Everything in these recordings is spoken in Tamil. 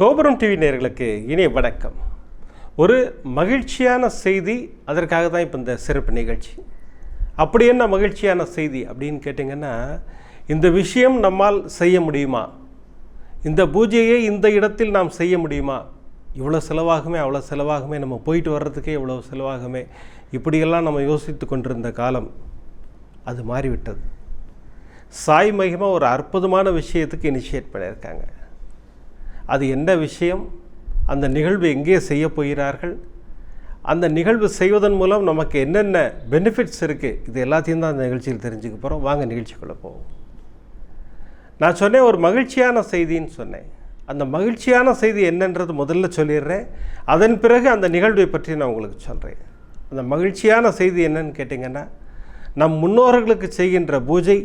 கோபுரம் டிவி நேர்களுக்கு இனிய வணக்கம். ஒரு மகிழ்ச்சியான செய்தி அதற்காக தான் இப்போ இந்த சிறப்பு நிகழ்ச்சி. அப்படி என்ன மகிழ்ச்சியான செய்தி அப்படின்னு கேட்டிங்கன்னா இந்த விஷயம் நம்மால் செய்ய முடியுமா? இந்த பூஜையை இந்த இடத்தில் நாம் செய்ய முடியுமா? இவ்வளோ செலவாகுமே அவ்வளோ செலவாகுமே நம்ம போயிட்டு வர்றதுக்கே இவ்வளோ செலவாகுமே இப்படியெல்லாம் நம்ம யோசித்து கொண்டிருந்த காலம் அது மாறிவிட்டது. சாய் மகிமா ஒரு அற்புதமான விஷயத்துக்கு இனிஷியேட் பண்ணியிருக்காங்க. அது என்ன விஷயம்? அந்த நிகழ்வு எங்கே செய்ய போகிறார்கள்? அந்த நிகழ்வு செய்வதன் மூலம் நமக்கு என்னென்ன பெனிஃபிட்ஸ் இருக்குது இது எல்லாத்தையும் தான் அந்த நிகழ்ச்சியில் தெரிஞ்சுக்க போகிறோம் வாங்க நிகழ்ச்சிக்குள்ளே போவோம். நான் சொன்னேன் ஒரு மகிழ்ச்சியான செய்தின்னு சொன்னேன். அந்த மகிழ்ச்சியான செய்தி என்னன்றது முதல்ல சொல்லிடுறேன். அதன் பிறகு அந்த நிகழ்வை பற்றி நான் உங்களுக்கு சொல்கிறேன் அந்த மகிழ்ச்சியான செய்தி என்னன்னு கேட்டிங்கன்னா நம் முன்னோர்களுக்கு செய்கின்ற பூஜை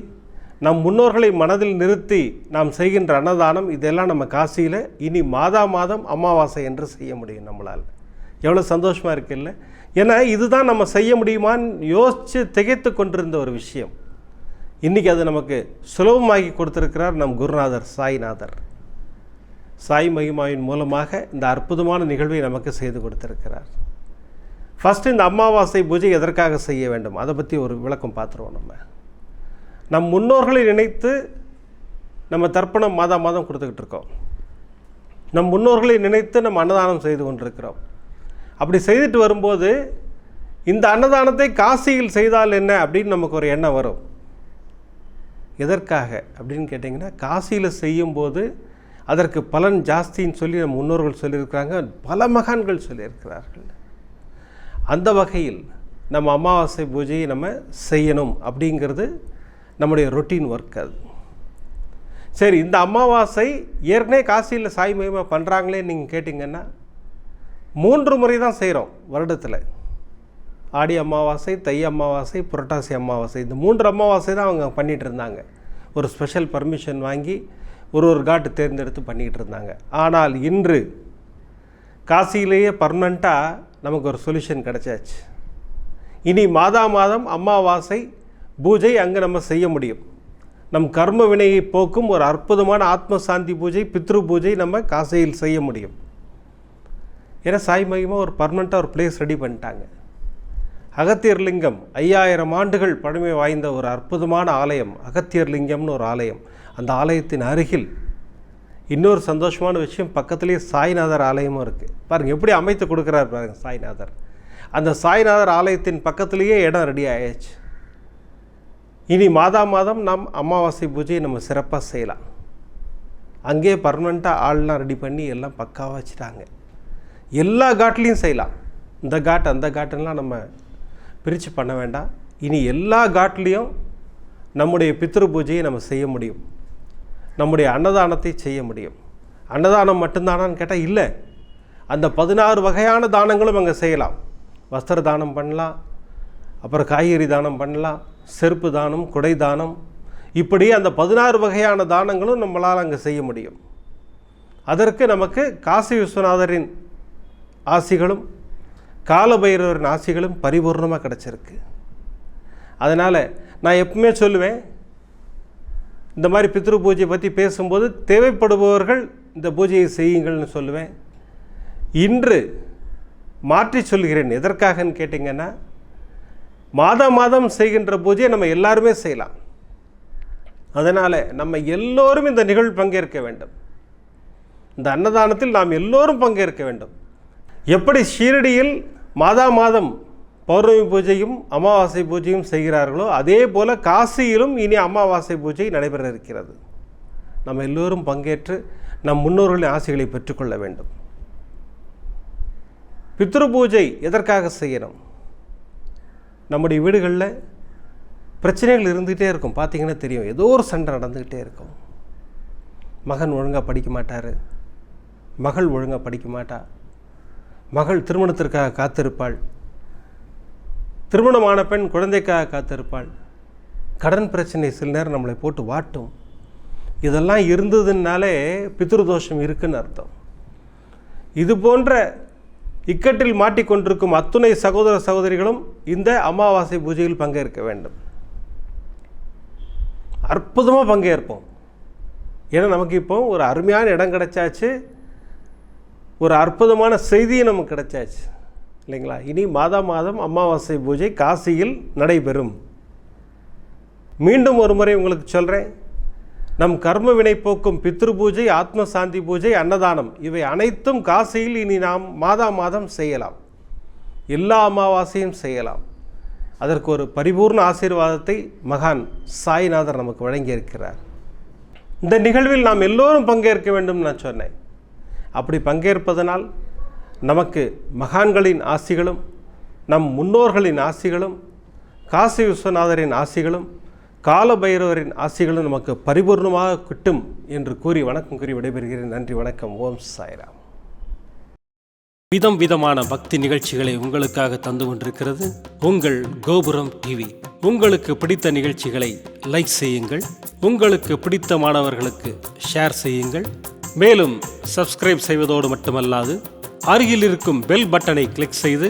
நம் முன்னோர்களை மனதில் நிறுத்தி நாம் செய்கின்ற அன்னதானம் இதெல்லாம் நம்ம காசியில் இனி மாதா மாதம் அமாவாசை என்று செய்ய முடியும் நம்மளால். எவ்வளோ சந்தோஷமாக இருக்குல்ல? ஏன்னா இதுதான் நம்ம செய்ய முடியுமான்னு யோசித்து திகைத்து கொண்டிருந்த ஒரு விஷயம். இன்றைக்கி அது நமக்கு சுலபமாகி கொடுத்துருக்கிறார் நம் குருநாதர் சாய்நாதர். சாய் மகிமாவின் மூலமாக இந்த அற்புதமான நிகழ்வை நமக்கு செய்து கொடுத்துருக்கிறார். ஃபஸ்ட்டு இந்த அமாவாசை பூஜை எதற்காக செய்ய வேண்டும்? அதை பற்றி ஒரு விளக்கம் பார்த்துருவோம் நம்ம. நம் முன்னோர்களை நினைத்து நம்ம தர்ப்பணம் மாதம் மாதம் கொடுத்துக்கிட்டு இருக்கோம். நம் முன்னோர்களை நினைத்து நம்ம அன்னதானம் செய்து கொண்டிருக்கிறோம். அப்படி செய்துட்டு வரும்போது இந்த அன்னதானத்தை காசியில் செய்தால் என்ன அப்படின்னு நமக்கு ஒரு எண்ணம் வரும். எதற்காக அப்படின்னு கேட்டிங்கன்னா காசியில் செய்யும்போது அதற்கு பலன் ஜாஸ்தின்னு சொல்லி நம்ம முன்னோர்கள் சொல்லியிருக்கிறாங்க. பல மகான்கள் சொல்லியிருக்கிறார்கள். அந்த வகையில் நம்ம அமாவாசை பூஜையை நம்ம செய்யணும் அப்படிங்கிறது நம்முடைய ரொட்டீன் ஒர்க் அது. சரி இந்த அமாவாசை ஏற்கனவே காசியில் சாய் மகிமா பண்ணுறாங்களே நீங்கள் கேட்டிங்கன்னா மூன்று முறை தான் செய்கிறோம் வருடத்தில். ஆடி அமாவாசை தை அமாவாசை புரட்டாசி அமாவாசை இந்த மூன்று அமாவாசை தான் அவங்க பண்ணிகிட்டு இருந்தாங்க. ஒரு ஸ்பெஷல் பர்மிஷன் வாங்கி ஒரு ஒரு காட்டு தேர்ந்தெடுத்து பண்ணிக்கிட்டு இருந்தாங்க. ஆனால் இன்று காசியிலேயே பர்மனண்ட்டாக நமக்கு ஒரு சொல்யூஷன் கிடச்சாச்சு. இனி மாதா மாதம் அமாவாசை பூஜை அங்கே நம்ம செய்ய முடியும். நம் கர்ம வினையை போக்கும் ஒரு அற்புதமான ஆத்ம சாந்தி பூஜை பித்ரு பூஜை நம்ம காசையில் செய்ய முடியும். ஏன்னா சாய் மகிமா ஒரு பர்மனண்ட்டாக ஒரு பிளேஸ் ரெடி பண்ணிட்டாங்க. அகத்தியர் லிங்கம் ஐயாயிரம் ஆண்டுகள் பழமை வாய்ந்த ஒரு அற்புதமான ஆலயம் அகத்தியர் லிங்கம்னு ஒரு ஆலயம். அந்த ஆலயத்தின் அருகில் இன்னொரு சந்தோஷமான விஷயம் பக்கத்துலேயே சாய்நாதர் ஆலயமும் இருக்குது பாருங்கள் எப்படி அமைத்து கொடுக்குறாரு பாருங்கள் சாய்நாதர். அந்த சாய்நாதர் ஆலயத்தின் பக்கத்துலேயே இடம் ரெடி ஆயாச்சு இனி மாதா மாதம் நாம் அமாவாசை பூஜையை நம்ம சிறப்பாக செய்யலாம். அங்கேயே பர்மனெண்ட்டாக ஆள்லாம் ரெடி பண்ணி எல்லாம் பக்காவாக வச்சுட்டாங்க. எல்லா காட்லேயும் செய்யலாம். இந்த காட் அந்த காட்டெல்லாம் நம்ம பிரித்து பண்ண வேண்டாம். இனி எல்லா காட்லேயும் நம்முடைய பித்ரு பூஜையை நம்ம செய்ய முடியும். நம்முடைய அன்னதானத்தை செய்ய முடியும். அன்னதானம் மட்டும்தானான்னு கேட்டால் இல்லை. அந்த பதினாறு வகையான தானங்களும் அங்கே செய்யலாம். வஸ்திர தானம் பண்ணலாம். அப்புறம் காய்கறி தானம் பண்ணலாம் செருப்பு தானம் குடை தானம். இப்படி அந்த பதினாறு வகையான தானங்களும் நம்மளால் அங்கே செய்ய முடியும். அதற்கு நமக்கு காசி விஸ்வநாதரின் ஆசிகளும் காலபைரவரின் ஆசிகளும் பரிபூர்ணமாக கிடச்சிருக்கு. அதனால் நான் எப்பவுமே சொல்லுவேன் இந்த மாதிரி பித்ரு பூஜை பற்றி பேசும்போது தேவைப்படுபவர்கள் இந்த பூஜையை செய்யுங்கள்னு சொல்லுவேன். இன்று மாற்றி சொல்கிறேன் எதற்காகன்னு கேட்டிங்கன்னா மாதம் மாதம் செய்கின்ற பூஜையை நம்ம எல்லாருமே செய்யலாம். அதனால் நம்ம எல்லோரும் இந்த நிகழ்வு பங்கேற்க வேண்டும். இந்த அன்னதானத்தில் நாம் எல்லோரும் பங்கேற்க வேண்டும். எப்படி ஷீரடியில் மாதா மாதம் பௌர்ணமி பூஜையும் அமாவாசை பூஜையும் செய்கிறார்களோ அதே போல் காசியிலும் இனி அமாவாசை பூஜை நடைபெற இருக்கிறது நம்ம எல்லோரும் பங்கேற்று நம் முன்னோர்களின் ஆசைகளை பெற்றுக்கொள்ள வேண்டும். பித்ரு பூஜை எதற்காக செய்யணும்? நம்முடைய வீடுகளில் பிரச்சனைகள் இருந்துகிட்டே இருக்கும். பார்த்தீங்கன்னா தெரியும். ஏதோ ஒரு சண்டை நடந்துக்கிட்டே இருக்கும். மகன் ஒழுங்காக படிக்க மாட்டார். மகள் ஒழுங்காக படிக்க மாட்டா. மகள் திருமணத்திற்காக காத்திருப்பாள். திருமணமான பெண் குழந்தைக்காக காத்திருப்பாள். கடன் பிரச்சனை சில நேரம் நம்மளை போட்டு வாட்டும். இதெல்லாம் இருந்ததுனாலே பித்ருதோஷம் இருக்குன்னு அர்த்தம். இது போன்ற இக்கட்டில் மாட்டிக்கொண்டிருக்கும் அத்துணை சகோதர சகோதரிகளும் இந்த அமாவாசை பூஜையில் பங்கேற்க வேண்டும். அற்புதமாக பங்கேற்போம். ஏன்னா நமக்கு இப்போ ஒரு அருமையான இடம் கிடைச்சாச்சு. ஒரு அற்புதமான செய்தியும் நமக்கு கிடைச்சாச்சு. இல்லைங்களா? இனி மாதா மாதம் அமாவாசை பூஜை காசியில் நடைபெறும். மீண்டும் ஒரு முறை உங்களுக்கு சொல்கிறேன் நம் கர்ம வினை போக்கும் பித்ரு பூஜை ஆத்ம சாந்தி பூஜை அன்னதானம் இவை அனைத்தும் காசியில் இனி நாம் மாதா மாதம் செய்யலாம். எல்லா அமாவாசையும் செய்யலாம். அதற்கு ஒரு பரிபூர்ண ஆசீர்வாதத்தை மகான் சாய்நாதர் நமக்கு வழங்கியிருக்கிறார். இந்த நிகழ்வில் நாம் எல்லோரும் பங்கேற்க வேண்டும் நான் சொன்னேன். அப்படி பங்கேற்பதனால் நமக்கு மகான்களின் ஆசிகளும் நம் முன்னோர்களின் ஆசிகளும் காசி விஸ்வநாதரின் ஆசிகளும் காலபைரவரின் ஆசைகளும் நமக்கு பரிபூர்ணமாக கிட்டும் என்று கூறி வணக்கம் கூறி விடைபெறுகிறேன். நன்றி வணக்கம். ஓம் சாய்ராம். விதம் விதமான பக்தி நிகழ்ச்சிகளை உங்களுக்காக தந்து கொண்டிருக்கிறது உங்கள் கோபுரம் டிவி. உங்களுக்கு பிடித்த நிகழ்ச்சிகளை லைக் செய்யுங்கள். உங்களுக்கு பிடித்த மாணவர்களுக்கு ஷேர் செய்யுங்கள். மேலும் சப்ஸ்கிரைப் செய்வதோடு மட்டுமல்லாது அருகில் இருக்கும் பெல் பட்டனை கிளிக் செய்து